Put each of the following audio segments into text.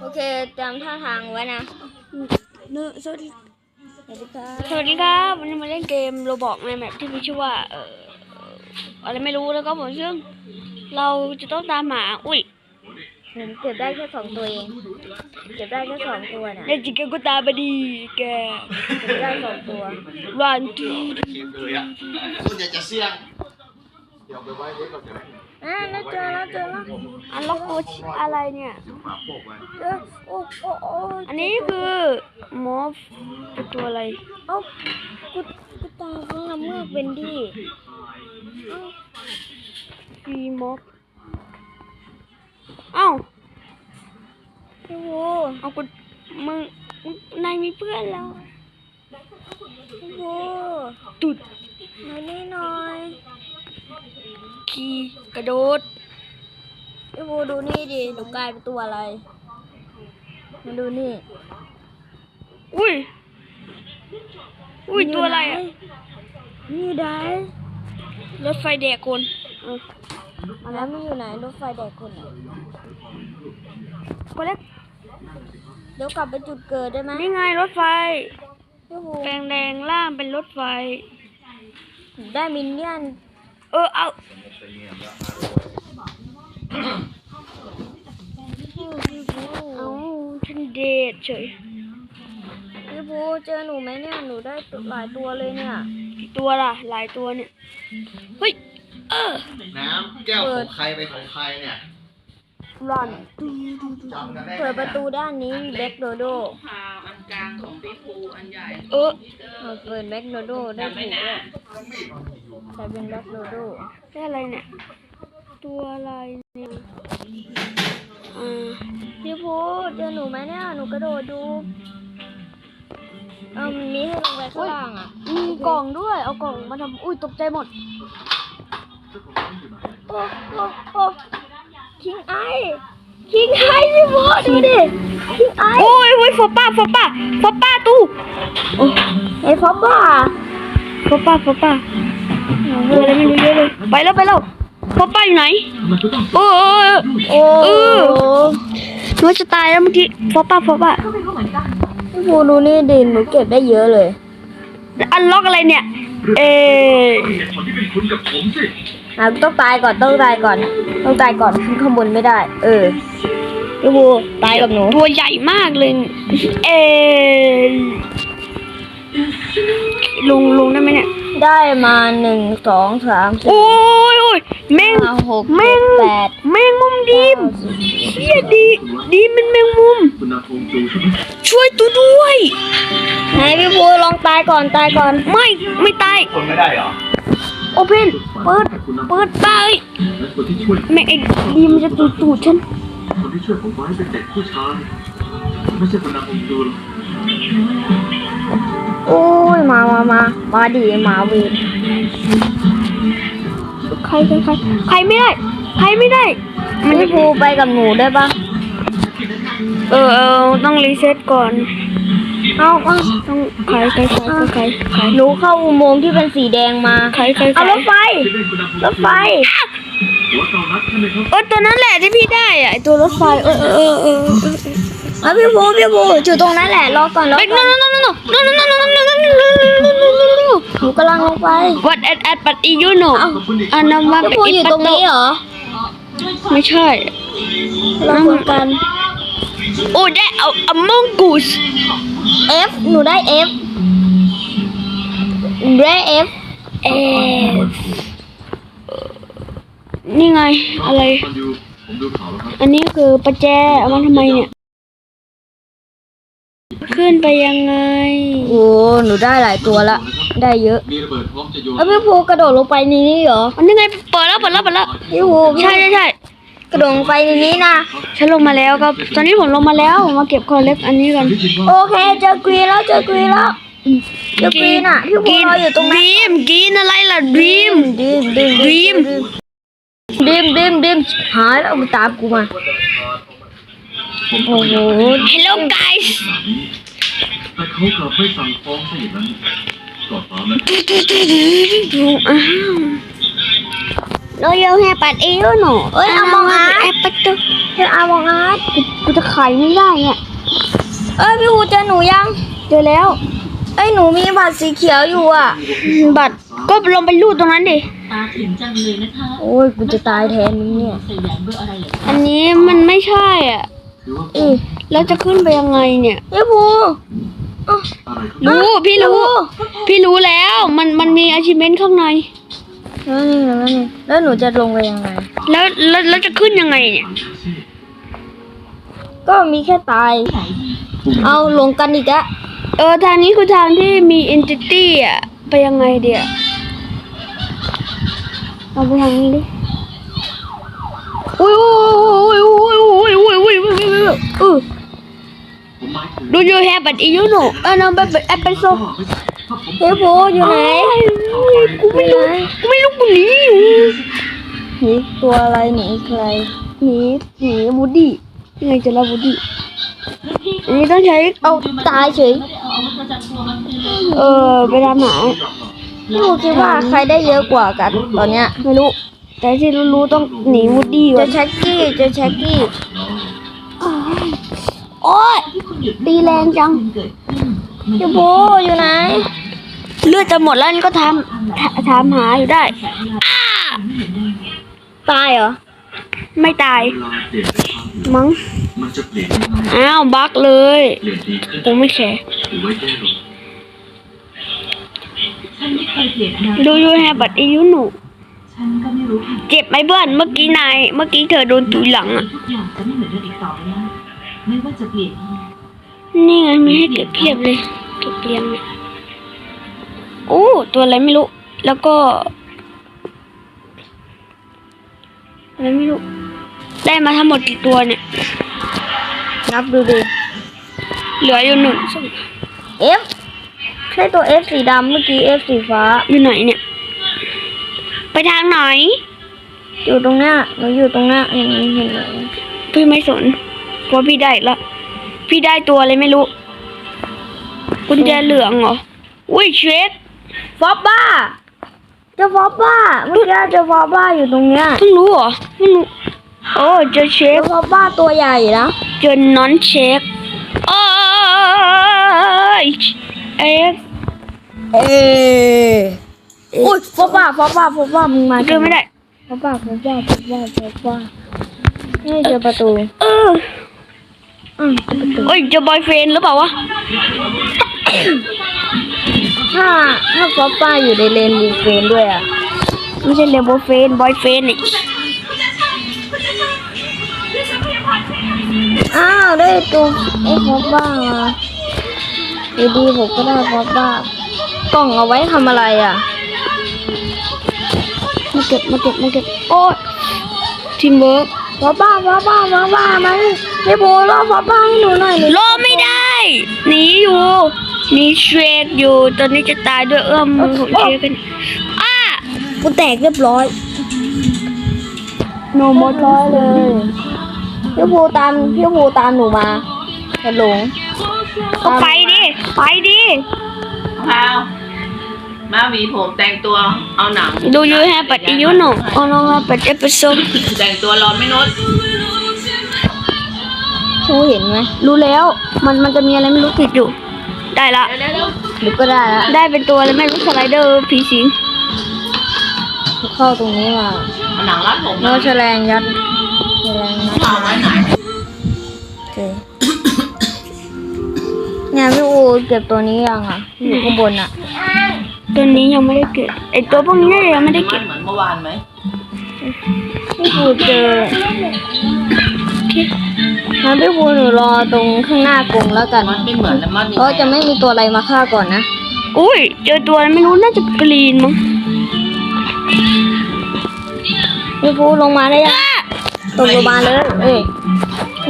โอเคจำท่าทางไว้นะเนื้อสวัสดีสวัสดีครับสวัสดีครับวันนี้มาเล่นเกมโรบอกในแมปที่มีชื่อว่า เอ่ออะไรไม่รู้แล้วก็ผมซึ่งเราจะต้องตามหาอุ้ยผมเก็บได้แค่สองตัวเอง เก็บได้แค่สองตัวเนี่ยเล่นจิกเกก็ตามมาดีแกเก็บได้สองตัวรันทูเลยอะส่วนใหญ่จะเสี่ยงเดี๋ยวไปไว้เด็กก่อนเดี๋ยวอ่าแล้วเจอแล้วเจอแล้ว อันล็อกโคชอะไรเนี่ยหมาโปกไว้เจอโอ้โอ้โอ้อันนี้คือมอฟเป็นตัวอะไรเอ้ากูกูตาข้างละเมือกเป็นดิเอ้าฟีมอฟเอ้าพี่โวเอากูมึงมึงนายมีเพื่อนแล้วพี่โวตุดมานี่หน่อยขี่กระโดด พี่โวดูนี่ดิหนูกลายเป็นตัวอะไรมาดูนี่ อุ้ย อุ้ย ตัวอะไรอะนี่ได้รถไฟแดกคนเออแล้วมันอยู่ไหนรถไฟแดกคนอะคนแรกเดี๋ยวกลับไปจุดเกิดได้ไหมนี่ไงรถไฟ พี่โวแปลงแดงล่างเป็นรถไฟ ได้มินเนี่ยน เออเอา เอาฉันเดทเฉยพี่ภูเจอหนูไหมเนี่ย หนูได้หลายตัวเลยเนี่ยกี่ตัวล่ะ หลายตัวเนี่ย เฮ้ย เออ น้ำแก้วของใครไปของใครเนี่ยรันจำกันได้ไหมเปิดประตูด้านนี้มีแบ็คโดโดพาอันกลางของพี่ภูอันใหญ่ เออเออเปิดแบ็คโดโดได้ถูกด้วยแต่เป็นแบ็คโดโดได้อะไรเนี่ย ตัวอะไรเนี่ยอ่าพี่ภูเจอหนูไหมเนี่ย หนูกระโดดดูเออมันมีให้ลงไปข้างล่างอะ มีกล่องด้วย เอากล่องมาทำอุ้ยตกใจหมด โอ้โอ้โอ้คิงไอคิงไอพี่ภูดูดิคิงไอโอ้ยโอ้ยฟอป้าฟอป้าฟอป้าตู้ไอ้ฟอปป้าฟอป้าฟอป้าเอออะไรไม่รู้เยอะเลย ไปแล้วไปแล้ว ฟอป้าอยู่ไหนเออเออโอ้เออหนูจะตายแล้วเมื่อกี้ฟอป้าฟอป้าพี่ภูดูนี่ดิหนูเก็บได้เยอะเลย อันล็อกอะไรเนี่ย เอออะต้องตายก่อนต้องตายก่อน ต้องตายก่อนขึ้นข้างบนไม่ได้ เออพี่ภูตายกับหนูตัวใหญ่มากเลย เออลงลงได้ไหมเนี่ย ได้มาหนึ่งสองสามสี่โอ้ยโอ้ยแมงห้าหกแมเจ็งดแปดแมงมุมดีมเฮียดีดีมันแมงมุม ช่วยตัวด้วย ไหนพี่ภูลองตายก่อนตายก่อน ไม่ไม่ตายคนไม่ได้เหรอโอเพนเปิดเปิดตายแม่งไอ้ดีมันจะตูดตูดฉันคนที่ช่วยผมไว้เป็นเด็กผู้ชายไม่ใช่คนนำผมดูหรอกโอ้ย มามามามาดิมาเวีใครใครใครใครไม่ได้ ใครไม่ได้ มันพี่ภูไปกับหนูได้ปะเออเออต้องรีเซ็ตก่อน เอาเอาต้องใครใครใครใครใครหนูเข้าอุโมงค์ที่เป็นสีแดงมาใครใครใครเอารถไฟที่ได้คนนำผมรถไฟหัวเตานัดใช่ไหมครับเออตัวนั้นแหละที่พี่ได้อะไอตัวรถไฟเออเออเออ เออเอาพี่ภูพี่ภูอยู่ตรงนั้นแหละรอก่อนรอเฮ้ยก่ no อน no no no no no no no no no no no no no no หนูกำลังลงไป what at at but you know อันนั้นว่าพี่ภูอยู่ตรงนี้เหรอ ไม่ใช่เราคุยกัน โอ้ได้เอา among us F หนูได้ F หนูได้ F เอนี่ไงอะไรตอนดูผมดูข่าวแล้วครับอันนี้คือประแจเอามาทำไมเนี่ย ขึ้นไปยังไง โอ้หนูได้หลายตัวละ ได้เยอะมีระเบิดพร้อมจะโยนแล้วพี่ภูกระโดดลงไปในนี้เหรออันนี้ไงเปิดแล้วเปิดแล้วเปิดแล้วพี่ภูใช่ใช่ใช่กระโดดลงไปในนี้นะฉันลงมาแล้วครับ ตอนนี้ผมลงมาแล้วผมมาเก็บคอนเล็กอันนี้ก่อนที่คิดว่าโอเคเจอกรีนแล้วเจอกรีนแล้วเจอกรีนอะพี่ภูรออยู่ตรงนั้นดีมกินอะไรล่ะดีมดิมดิม Dream ดิมดิมดิมหายแล้วมึงตามกูมา โอ้โห Hello guys แต่เขากลับไม่สั่งฟ้องซะอย่างนั้นก็ตามนั้นอ้าวเราโยงให้ปัดเอวหนูเอ้ยเอามองอาแอปเปิลเจออามองอาร์ตกูจะไขไม่ได้เนี่ยเอ้ยพี่ภูเจอหนูยังเจอแล้วเอ้ยหนูมีบัตรสีเขียวอยู่อะ บัตรก็ลงไปรูดตรงนั้นดิตาถึงจังเลยนะคะโอ้ยกูจะตายแทนมึงเนี่ยใส่แหวนเบอร์อะไรเหรออันนี้มันไม่ใช่อะ หรือว่าอีแล้วจะขึ้นไปยังไงเนี่ยพี่ภูอะไรครับรู้พี่รู้ พี่รู้แล้วมันมันมี achievement ข้างในแล้วนี่แล้วนี่แล้วหนูจะลงไปยังไง แล้วแล้วแล้วจะขึ้นยังไงเนี่ย ก็มีแค่ตาย เอาลงกันอีกอะเออทางนี้คือทางที่มี entity อะไปยังไงเดียเอาไปทางนี้ดิอุ้ยอุ้ยอุ้ยอุ้ยอุ้ย อุ้ยอุ้ยอุ้ยอุ้ยอุ้ยเออผมหมายถึง Do you have an you know เออน้องเป็นแอปเปิลโซถ้าผมพี่ภูอยู่ไหนกูไม่รู้กูไม่รู้กูหนีอยู่หนีตัวอะไรหนีใครหนีหนีบูดดี้ยังไงจะรับบูดดี้อันนี้ต้องใช้เอาตายเฉยไม่ได้เอาอาวุธประจำตัวมาคืนเลยเออไปตามหาพี่ภูคิดว่าใครได้เยอะกว่ากันตอนเนี้ยไม่รู้แต่ที่รู้ๆต้องหนีวูดดี้ก่เจะอนแช็กกี้เจะแช็กกี้ โอ๊ย ตีแรงจังยูโบอยู่ไหน เลือดจะหมดแล้วก็ทำถามหาอยู่ได้ ตายเหรอ ไม่ตาย มั้งอ้าวบักเลยกูไม่แคร์ดูยูแฮบัตอียูหนูเจ็บไหมเบื่อนเมื่อกี้นาย เมื่อกี้เธอโดนตุยหลังอะ ไม่เหมือนเดิมอีกต่อไปแล้วไม่ว่าจะเปลี่ยนยังไงนี่ไงมีให้เก็บเพียบเลยเก็บเรียงเนี่ยโอ้ตัวอะไรไม่รู้ แล้วก็อะไรไม่รู้ ได้มาทั้งหมดกี่ตัวเนี่ย นับดูดิเหลืออยู่หนึ่งสอง F ใช่ตัว F สีดำเมื่อกี้ F สีฟ้าอยู่ไหนเนี่ย ไปทางไหน อยู่ตรงเนี้ยหนูอยู่ตรงเนี้ยเห็นเห็นเลยพี่ไม่สน เพราะพี่ได้ละพี่ได้ตัวอะไรไม่รู้ กุญแจเหลืองเหรอ อุ้ยเช็คฟอบบ้าเจอฟอบบ้าเมื่อกี้เจอฟอบบ้าอยู่ตรงเนี้ยเพิ่งรู้เหรอเพิ่งรู้โอ้เจอเช็เจคอฟอบบ้าตัวใหญ่นะเจอน้อนเช็คโอ้ยเอ็กเออุ้ยฟอบบ้าฟอบบ้าฟอบบ้ามึงมาเดินไม่ได้ ฟอบบ้าฟอบบ้าฟอบบ้าฟอบบ้านี่เจอประตู เออ อืมเจอประตูเอ้ยเจอบอยเฟรนหรือเปล่าวะ ถ้าถ้าฟอบบ้าอยู่ในเลนบูเฟนด้วยอะ ไม่ใช่เลโบเฟรนบอยเฟรนนี่อ้าว ได้ตัวไอ้ฟอบบ้ามาอยู่ดีผมก็ได้ฟอบบ้ากล่องเอาไว้ทำอะไรอะ มาเก็บมาเก็บมาเก็บโอ้ยทีมเวิร์ก ฟอบบ้าฟอบบ้าฟอบบ้ามาพี่โบรอฟอบบ้าให้หนูหน่อยหนูรอไม่ได้หนีอยู่หนีเชดอยู่ตอนนี้จะตายด้วยเอื้อมมือของเชดกันอ้ากูแตกเรียบร้อยโนโมทร้อยเลยพี่โบตามพี่โบตามหนูมาจะหลงก็ไปดิไปดิพาว มาหวีผมแต่งตัวเอาหนัง Do you have an you know Oh no but episode แต่งตัวร้อนไม่นุดชูเห็นไหมรู้แล้วมันมันจะมีอะไรไม่รู้ติดอยู่ ได้ละเร็วหนูก็ได้แล้วได้เป็นตัวอะไรไม่รู้สไลเดอร์ผีสิงเข้าตรงนี้มาๆเอาหนังรัดผมโนแฉลงยัดแฉลงยัดเอาไว้ไหนโอเคเนี่ยพี่โอเก็บตัวนี้ยังอะอยู่ข้างบนอะ ตัวนี้ยังไม่ได้เก็บไอตัวพวกนี้ยังไม่ได้เก็บเหมือนเมื่อวานไหมพี่ปูเจองั้นพี่ปูหนูรอตรงข้างหน้ากรงแล้วกันมันไม่เหมือนแล้วมันเพราะจะไม่มีตัวอะไรมาฆ่าก่อนนะ อุ้ยเจอตัวอะไรไม่รู้น่าจะกรีนมั้งพี่ปูลงมาได้ยังตกลงมาเลยเอ้ย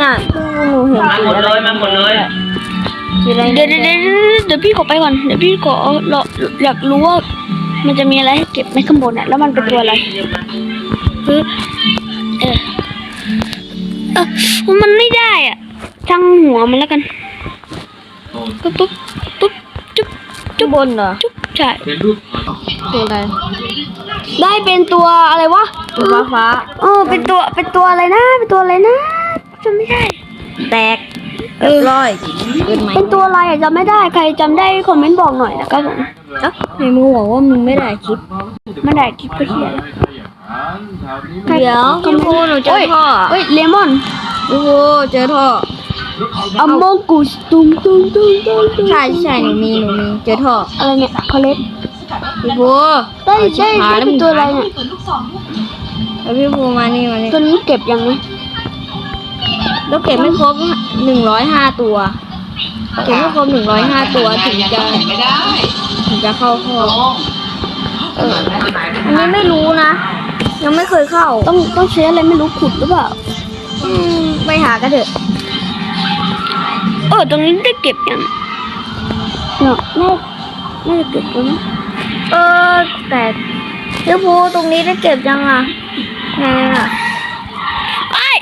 น่ะพี่ปูหนูเห็นมาสีหมดอะไรเลยมาหมดเลย สีอะไรเดี๋ยวเดี๋ยวเดี๋ยวเดี๋ยวพี่ขอไปก่อน เดี๋ยวพี่ขอรออยากรู้ว่ามันจะมีอะไรให้เก็บในข้างบนอะแล้วมันเป็นตัวอะไรปึ๊บเออเออมันไม่ได้อะช่างหัวมันแล้วกันตอนปุ๊บปุ๊บปุ๊บจุ๊บจุบนเหรอจุ๊บใช่เป็นรูปถ่ายตัวอะไรได้เป็นตัวอะไรวะตัวฟ้าฟ้าเออเป็นตัวเป็นตัวอะไรนะ เป็นตัวอะไรนะจำไม่ได้แตก เรียบร้อยเกินไหมเป็นตัวอะไรอะจำไม่ได้ใครจำได้คอมเมนต์บอกหน่อยนะครับผมเอ้าในมือบอกว่ามึงไม่ได้คลิปไม่ได้คลิปก็เขียนเดี๋ยวพี่ภูหนูเจอท่อเฮ้ยเลมอนพี่ภูเจอท่ออัมโมกุสตุ้งตุ้งตุ้งตุ้งตุ้งใช่ใช่หนูมีหนูมีเจอท่ออะไรเนี่ยคอเลสพี่ภูได้ได้ได้เป็นตัวอะไรเนี่ยแล้วพี่ภูมานี่มานี่ตัวนี้เก็บยังไง แล้วเก็บไม่ครบหนึ่งร้อยห้าตัวเก็บไม่ครบหนึ่งร้อยห้าตัวถึงจะไม่ได้ถึงจะเข้าท่อลงเอออันนี้ไม่รู้นะ ยังไม่เคยเข้า ต้องต้องใช้อะไรไม่รู้ขุดหรือเปล่าอืมไปหากันเถอะเออตรงนี้ได้เก็บยังเนาะน่าน่าจะเก็บแล้วนะเออแต่พี่ภูตรงนี้ได้เก็บยังอะเนี่ยเนี่ย ไอ้ย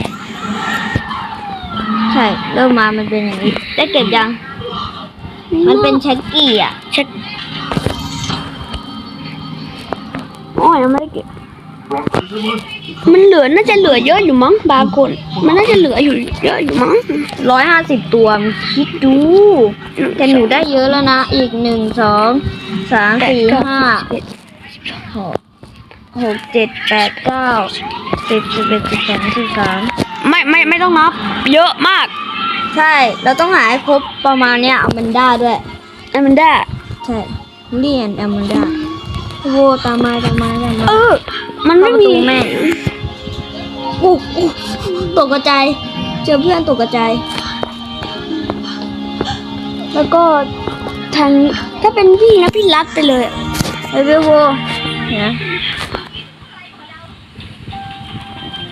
ใช่ เริ่มมามันเป็นอย่างนี้ ได้เก็บยัง มันเป็นแช็กกี้อะเช็คอ๋อยังไม่ได้เก็บ มันเหลือน่าจะเหลือเยอะอยู่มั้งบางคน มันน่าจะเหลืออยู่เยอะอยู่มั้งร้อยห้าสิบตัวมึงคิดดูแต่หนูได้เยอะแล้วนะ อีกหนึ่งสองสามสี่ห้าหกหกเจ็ดแปดเก้าสิบสิบเอ็ดสิบสองสิบสาม ไม่ไม่ไม่ต้องนับ เยอะมาก ใช่ เราต้องหาให้ครบประมาณเนี้ยเอามันได้ด้วยไอ้มันได้ ใช่เรียนเอามันได้โอ้โหตามมาตามมาตามมาเออ มันไม่มีเข้าประตูแม่อุ๊อุ๊ตกกระจายเจอเพื่อนตกกระจายแล้วก็ทางถ้าเป็นพี่นะพี่รัดไปเลยเฮ้ยพี่โบเนี่ย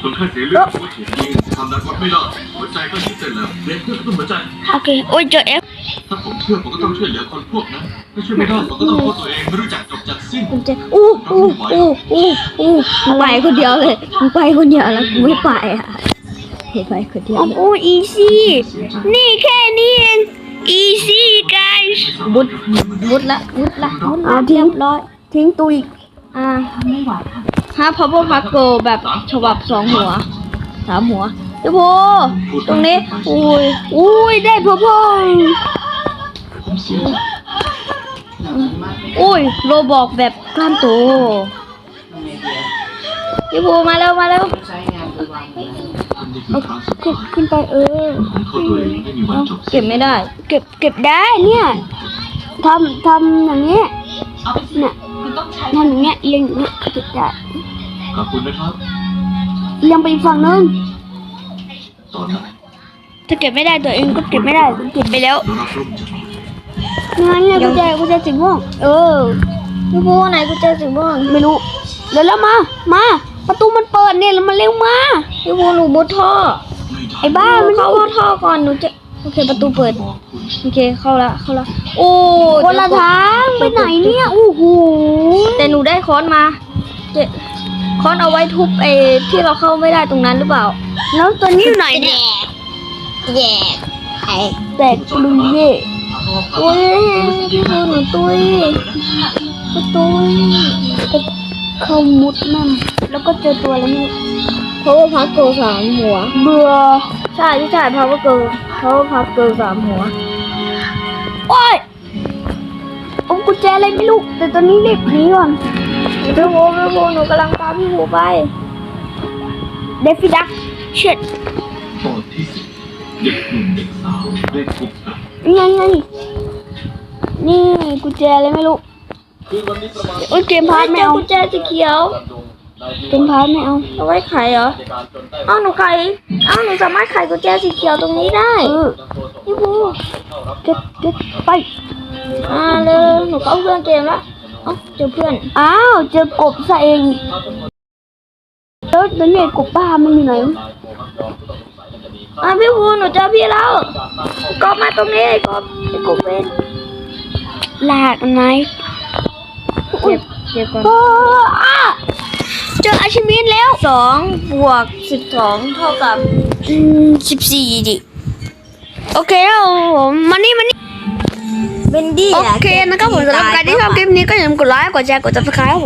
คนไข้เสียเลือดหัวฉีดยิงทำนั้นวัดไม่ได้หัวใจก็ยิ่งเต้นแล้วเรียนเพื่อก็ต้องหัวใจ โอเค โอ้ยเจอเอฟถ้าผมเชื่อผมก็ต้องช่วยเหลือคนพวกนั้นถ้าช่วยไม่ได้ผมก็ต้องโทษตัวเองไม่รู้จักจบจากสิ้นคุณเจอู้อู้อู้อู้อู้มึงไปคนเดียวเลยมึงไปคนเดียวแล้วกูไม่ไปอะเห็นไปคนเดียวเลยโอ้อีซี่ นี่แค่นี้เอง อีซี่ guys บุดบุดละบุดละบุดละเรียบร้อยทิ้งตุยอ่าไม่ไหวค่ะ ฮะพับเบิลพับโกแบบฉบับสองหัวสามหัวพี่โบตรงนี้ อุ้ย อุ้ย ได้พอพอผมเสียใจอุ้ย โรบอกแบบกล้ามโตพี่โบมาแล้วมาแล้วใช้งาเลยนี่คือครั้งสุดขึ้นขึ้นไปเออเก็บไม่ได้ เก็บเก็บได้เนี่ยทำทำอย่างเงี้เนี่ย คุณต้องใช้ทำอย่างเงี้ยเอียงอย่างเงี้ยเก็บได้ขอบคุณนะครับ เอียงไปอีกฝั่งนึงตอนนั้นถ้าเก็บไม่ได้ตัวเองก็เก็บไม่ได้เก็บไปแล้วเรารับรู้จากงั้นเนี่ยกุญแจกุญแจสีม่วงเออพี่โบไหนกูเจอสิบ้างไม่รู้เดี๋ยวแล้วมา มา ประตูมันเปิดเนี่ยแล้วมันเร็วมาพี่โบหนูบุดท่อ ไม่ได้ไอ้บ้ามันเข้าท่อก่อนหนูจะ โอเคประตูเปิดบอกคุณโอเคเข้าละเข้าละโอ้คนละทางไปไหนเนี่ยโอ้โหแต่หนูได้ค้อนมาเจค้อนเอาไว้ทุบไอ้ที่เราเข้าไม่ได้ตรงนั้นหรือเปล่า แล้วตัวนี้อยู่ไหนเนี่ยแย่ไอ้แตกปลุยเย่อุ้ยพี่โบหนูตุยประตูเข้ามุดแม่มแล้วก็เจอตัวอะไรไม่รู้เพราะว่าพักเกิลสามหัว เบื่อใช่ที่ใช่เพราะว่าเกิลเพราะว่าพักเกิลสามหัว โอ้ยผมกุญแจอะไรไม่รู้แต่ตอนนี้รีบหนีก่อนพี่โบพี่โบหนูกำลังตามพี่โบไป เดฟิดักเช็ดตอนที่สิบเด็กหนุ่มเด็กสาวได้พบกันไงไงนี่กุญแจอะไรไม่รู้โอ้ยเกมพาร์ทเจไม่อเอากุญแจสีเขียวเกม พาร์ทไม่เอาเอาไว้ไขเหรอเอ้าหนูไขเอ้าหนูสามารถไขกุญแจสีเขียวตรงนี้ได้เออพี่โบเก็ตเก็ตไปอ่าเร็วหนูเข้าเครื่องเกมแล้วเอ้าเจอเพื่อนอ้าวเจอกบซะเองแล้วแล้วเนี่ยกบป้ามันอยู่ไหนอ่าพี่ภูหนูเจอพี่แล้วกอบมาตรงนี้ไอ้กอบไอ้กบเป็นลากมันไหมเจ็บเจ็บก่อนโอ้อ้า เจออาชิมินแล้วสองบวกสิบสองเท่ากับอืมสิบสี่ดิ โอเคแล้วผมมานี่มานี่เบนดี้โออะเคนะครับผมสำหรับใครที่ชอบคลิปนี้ก็อย่าลืมกดไลค์กดแชร์กด subscribe ครับผม